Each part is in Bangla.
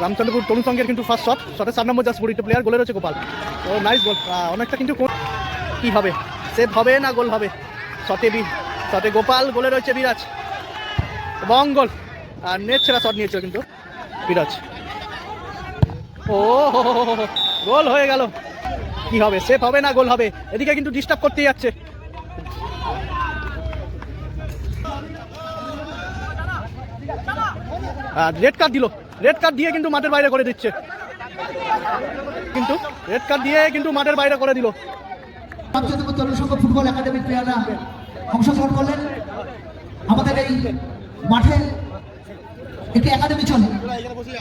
রামচন্দ্রপুর তরুণ সঙ্গের কিন্তু ফার্স্ট শট শটের চার নম্বর জাস্ট বড়িটা প্লেয়ার গোলে রয়েছে গোপাল। ও নাইস গোল অনেকটা কিন্তু কোন- কি হবে? সেভ হবে না গোল হবে? শটে বি শটে গোপাল, গোলে রয়েছে বিরাজ। এবং গোল আর নেট ছেড়া শট নিয়েছিল কিন্তু বিরাজ। ও গোল হয়ে গেল। কি হবে? সেভ হবে না, গোল হবে? এদিকে কিন্তু ডিস্টার্ব করতেই যাচ্ছে। রেড কার্ড দিল। রেড কার্ড দিয়ে কিন্তু মাঠের বাইরে করে দিচ্ছে। কিন্তু রেড কার্ড দিয়ে কিন্তু মাঠের বাইরে করে দিল। ফুটবল একাডেমির প্লেয়াররা অংশগ্রহণ করলেন আমাদের এই মাঠে একটি একাডেমি চলে।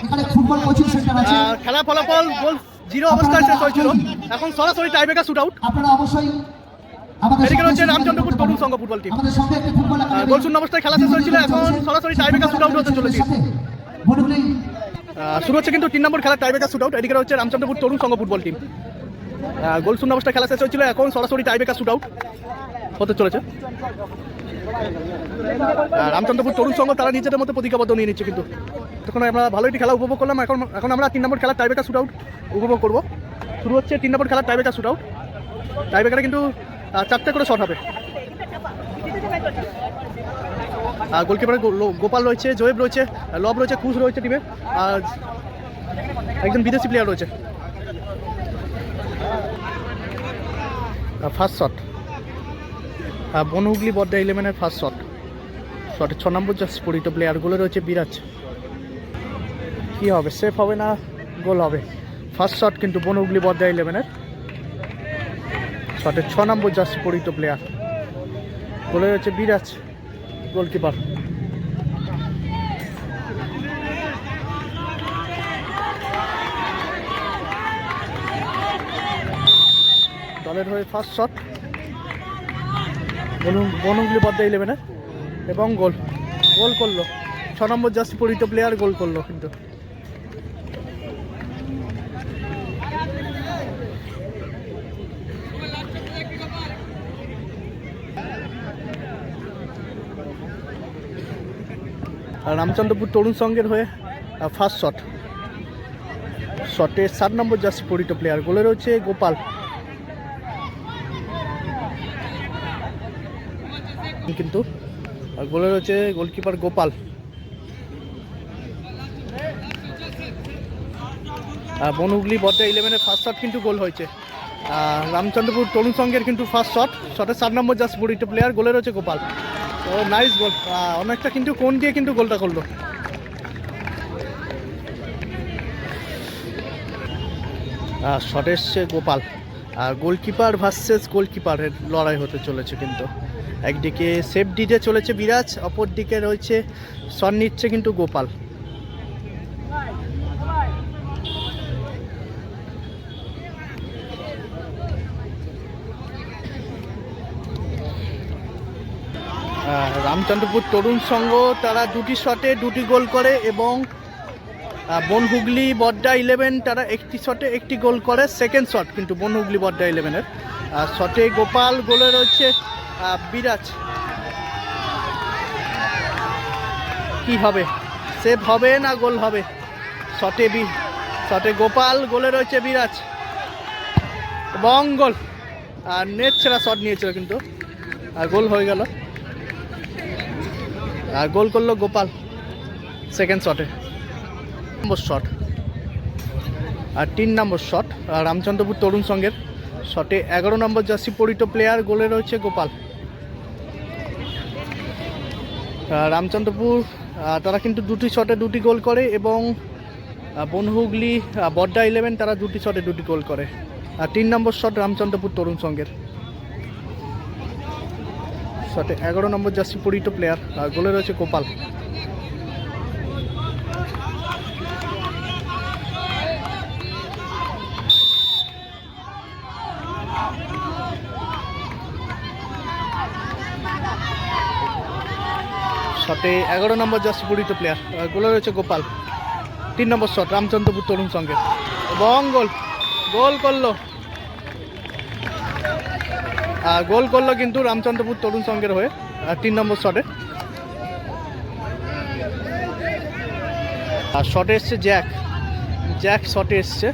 এখানে ফুটবল কোচিং সেন্টার আছে। খেলা ফলাফল গোল জিরো অবস্থায় শেষ হয়েছিল। এখন সরাসরি টাইব্রেকার শুট আউট আপনারা অবশ্যই আমাদের এদিকে যোগাযোগ রামচন্দ্রপুর তরুণ সংঘ ফুটবল টিম আমাদের সঙ্গে একটি ফুটবল একাডেমি গোল শূন্য অবস্থায় খেলা শেষ হয়েছিল এখন সরাসরি টাইব্রেকার শুট আউট হতে চলেছে। শুরু হচ্ছে কিন্তু তিন নম্বর খেলা টাইব্রেকার শুট আউট এদিকে রয়েছে Ramchandrapur Tarun Sangha football team goal শূন্য অবস্থায় খেলা শেষ হয়েছিল, এখন সরাসরি টাইব্রেকার শুট আউট হতে চলেছে। রামচন্দ্রপুর তরুণ সংঘ, তারা নিজেদের মধ্যে প্রতিজ্ঞাবদ্ধ নিয়ে নিচ্ছে কিন্তু। তখন আমরা ভালো একটি খেলা উপভোগ করলাম, এখন এখন আমরা তিন নম্বর খেলা টাইব্রেকার শুট আউট উপভোগ করব। শুরু হচ্ছে তিন নম্বর খেলা টাইব্রেকার শুট আউট টাইব্রেকারে কিন্তু চারটে করে শট হবে। গোলকিপারে গোপাল রয়েছে, জয়েব রয়েছে, লব রয়েছে, খুশ রয়েছে টিমে আর একজন বিদেশি প্লেয়ার রয়েছে। ফার্স্ট শট বনহুগলি বড্ডা ইলেভেনের ফার্স্ট শট শটে ছ নম্বর যা স্ফুরিত প্লেয়ারগুলো রয়েছে বিরাজ। কি হবে? সেফ হবে না গোল হবে? ফার্স্ট শট কিন্তু বনহুগলি বড্ডা ইলেভেনের শটে ছ নম্বর যা স্ফুরিত প্লেয়ার গোলে রয়েছে বিরাজ। গোলকিপার। দলের হয়ে ফার্স্ট শট বনগুলি বদ্দা ইলেভেনে এবং গোল। গোল করল। ছ নম্বর জার্সি পরিচিত প্লেয়ার গোল করল কিন্তু। রামচন্দ্রপুর তরুণ সংঘের হয়ে ফার্স্ট শট শটে সাত নম্বর জার্সি পরিচিত প্লেয়ার গোলে রয়েছে গোপাল। কিন্তু গোলে রয়েছে গোলকিপার গোপাল। বনহুগলি বড্ডা ইলেভেনের ফার্স্ট শট কিন্তু গোল হয়েছে। রামচন্দ্রপুর তরুণ সংঘের কিন্তু ফার্স্ট শট শটে সাত নম্বর জাস্ট বড়িটা প্লেয়ার গোলে রয়েছে গোপাল। ও নাইস গোল অনেকটা কিন্তু কোন দিয়ে কিন্তু গোলটা করল? শট এসছে গোপাল। আর গোলকিপার ভার্সেস গোলকিপারের লড়াই হতে চলেছে কিন্তু। একদিকে সেফ ডিজে চলেছে বিরাজ অপর দিকে রয়েছে শট নিচ্ছে কিন্তু গোপাল। রামচন্দ্রপুর তরুণ সংঘ তারা দুটি শটে দুটি গোল করে এবং আহ, বনহুগলি বড্ডা ইলেভেন তারা একটি শটে একটি গোল করে সেকেন্ড শট কিন্তু বনহুগলি বড্ডা ইলেভেনের। শটে গোপাল গোলে রয়েছে বিরাজ। কি হবে? সেভ হবে না গোল হবে? শটে বি শটে গোপাল গোলে রয়েছে বিরাজ। এবং গোল। আর নেট ছেড়া শট নিয়েছিল কিন্তু। আর গোল হয়ে গেল। আর গোল করল গোপাল সেকেন্ড শটে নম্বর শট আর তিন নম্বর শট রামচন্দ্রপুর তরুণ সঙ্গের শটে এগারো নম্বর জার্সি পরিত প্লেয়ার গোলে রয়েছে গোপাল। রামচন্দ্রপুর তারা কিন্তু দুটি শটে দুটি গোল করে এবং বনহুগলি বড্ডা ইলেভেন তারা দুটি শটে দুটি গোল করে। আর তিন নম্বর শট রামচন্দ্রপুর তরুণ সঙ্গের শটে এগারো নম্বর জার্সি পরিত প্লেয়ার আর গোলে রয়েছে গোপাল। শটে এগারো নম্বর জার্সি পরিত প্লেয়ার গোলে রয়েছে গোপাল। তিন নম্বর শট রামচন্দ্রপুর তরুণ সঙ্গে এবং গোল গোল করল। গোল করল কিন্তু রামচন্দ্রপুর তরুণ সঙ্গের হয়ে তিন নম্বর শটে আর শটে এসছে জ্যাক জ্যাক শটে এসছে।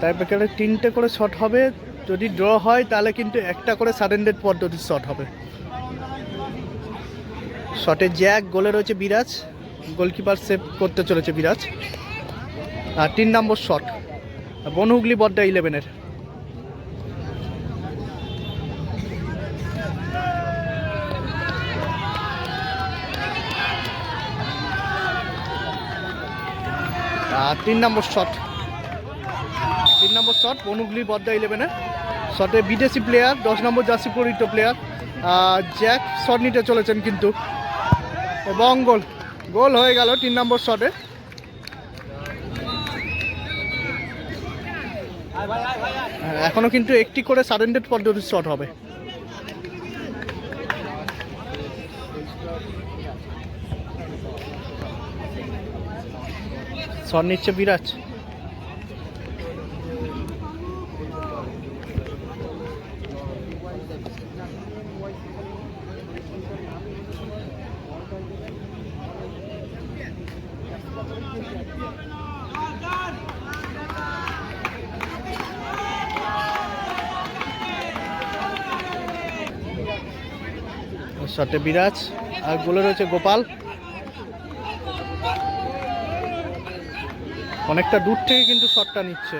তার ব্যাপারে তিনটে করে শট হবে। যদি ড্র হয়, তাহলে কিন্তু একটা করে সাডেন্ডেড পদ্ধতির শট হবে। শটে জ্যাক গোলে রয়েছে বিরাজ। গোলকিপার সেভ করতে চলেছে বিরাজ। আর তিন নম্বর শট বনহুগলি বড্ডা ইলেভেনের আর তিন নম্বর শট তিন নম্বর শট বনুগলি বদ্দা ইলেভেনে শটে বিদেশি প্লেয়ার দশ নম্বর জার্সি পরিচিত প্লেয়ার জ্যাক শট নিতে চলেছেন কিন্তু। এবং গোল গোল হয়ে গেল তিন নম্বর শটে। এখনও কিন্তু একটি করে সারেন্ডেড পদ্ধতির শট হবে। শট নিচ্ছে বিরাজ শটে বিরাজ, আর গোলে রয়েছে গোপাল। অনেকটা দূর থেকে কিন্তু শটটা নিচ্ছে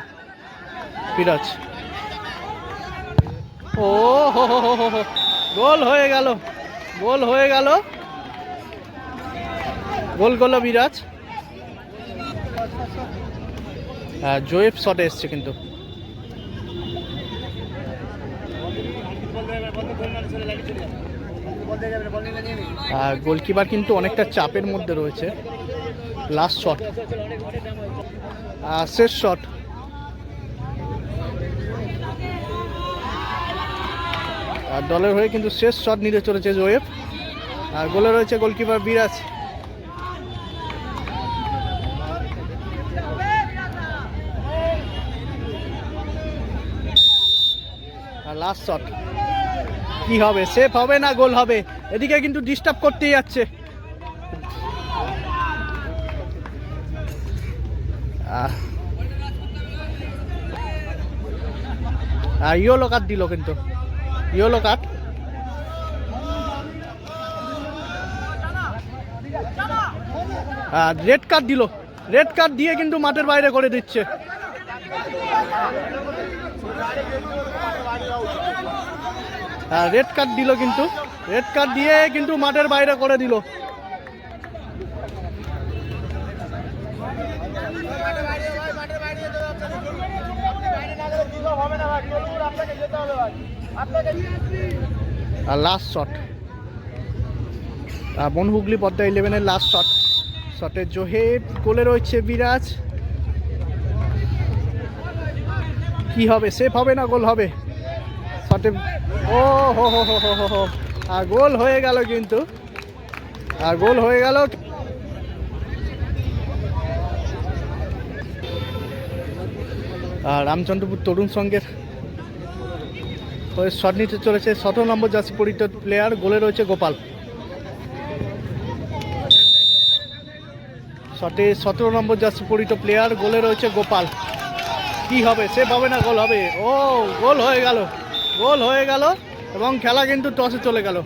বিরাজ। ও, হো হো হো হো গোল হয়ে গেল, গোল হয়ে গেল। গোল গোল বিরাজ। হ্যাঁ জোয়েব শটে এসছে কিন্তু। আর গোলকিপার কিন্তু অনেকটা চাপের মধ্যে রয়েছে। লাস্ট শট শেষ শট আর দলের হয়ে কিন্তু শেষ শট নিতে চলেছে জোয়েব। আর গোলে রয়েছে গোলকিপার বিরাজ। আর লাস্ট শট কি হবে? সেফ হবে না গোল হবে? এদিকে কিন্তু ডিস্টার্ব করতেই যাচ্ছে। ইয়েলো কার্ড দিল কিন্তু। ইয়োলো কার্ড রেড কার্ড দিল। রেড কার্ড দিয়ে কিন্তু মাঠের বাইরে করে দিচ্ছে। রেড কার্ড দিল কিন্তু। রেড কার্ড দিয়ে কিন্তু মাঠের বাইরে করে দিল। আর লাস্ট শট বনহুগলি পদ্মা ইলেভেনের লাস্ট শট শটে জোহেব গোলে রয়েছে বিরাজ। কি হবে? সেফ হবে না? গোল হবে? শটে ও, হো হো আর গোল হয়ে গেল কিন্তু। আর গোল হয়ে গেল। আর রামচন্দ্রপুর তরুণ সঙ্গের শট নিতে চলেছে। সতেরো নম্বর জার্সি পরিচিত প্লেয়ার গোলে রয়েছে গোপাল। শটে সতেরো নম্বর জার্সি পরিচিত প্লেয়ার গোলে রয়েছে গোপাল। কি হবে? সে পাবে না, গোল হবে। ও, গোল হয়ে গেল। গোল হয়ে গেল এবং খেলা কিন্তু টসে চলে গেল।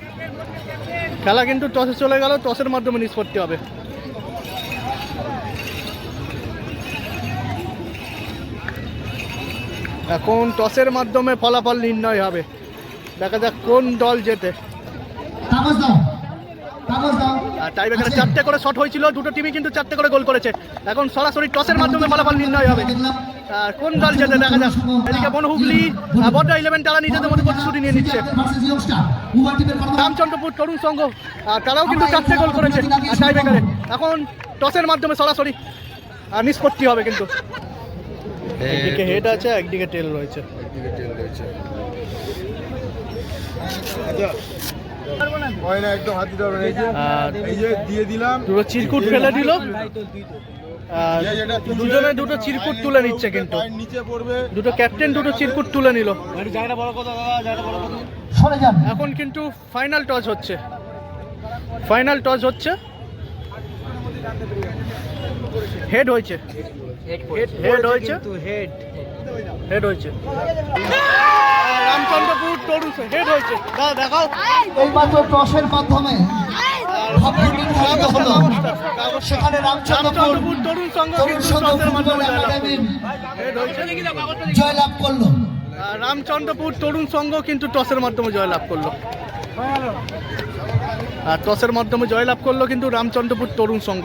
খেলা কিন্তু টসে চলে গেল, টসের মাধ্যমে নিষ্পত্তি হবে। এখন টসের মাধ্যমে ফলাফল নির্ণয় হবে। দেখা যাক কোন দল জেতে। দাও আর টাই ব্রেকারে চারটে করে শট হয়েছিল দুটো টিমই কিন্তু চারটে করে গোল করেছে। এখন সরাসরি টসের মাধ্যমে ফলাফল নির্ণয় হবে। আর কোন দল জেতে দেখা যাক। এদিকে বনহুগলি আর বড্ডা ইলেভেন তারা নিজেদের মধ্যে প্রতিশ্রুতি নিয়ে নিচ্ছে। রামচন্দ্রপুর তরুণ সংঘ আর তারাও কিন্তু চারটে গোল করেছে টাই ব্রেকারে এখন টসের মাধ্যমে সরাসরি আর নিষ্পত্তি হবে কিন্তু। একদিকে হেড আছে একদিকে টেল রয়েছে। হয় একদম হাত দিতে এই যে দিয়ে দিলাম। দুটো চিরকুট ফেলে দিল। দুজনে দুটো চিরকুট তুলে নিচ্ছে কিন্তু। দুটো ক্যাপ্টেন দুটো চিরকুট তুলে নিল। এখন কিন্তু ফাইনাল টস হচ্ছে। ফাইনাল টস হচ্ছে। হেড হয়েছে। হেড হয়েছে? হেড হেড হয়েছে। রামচন্দ্রপুর তরুণ হেড হয়েছে। দাও দেখাও। এইমাত্র টসের মাধ্যমে সেখানে রামচন্দ্রপুর তরুণ সংঘ কিন্তু টসের মাধ্যমে জয়লাভ। করল। আর রামচন্দ্রপুর তরুণ সংঘ কিন্তু টসের মাধ্যমে জয়লাভ করল। আর টসের মাধ্যমে জয়লাভ করল কিন্তু রামচন্দ্রপুর তরুণ সংঘ।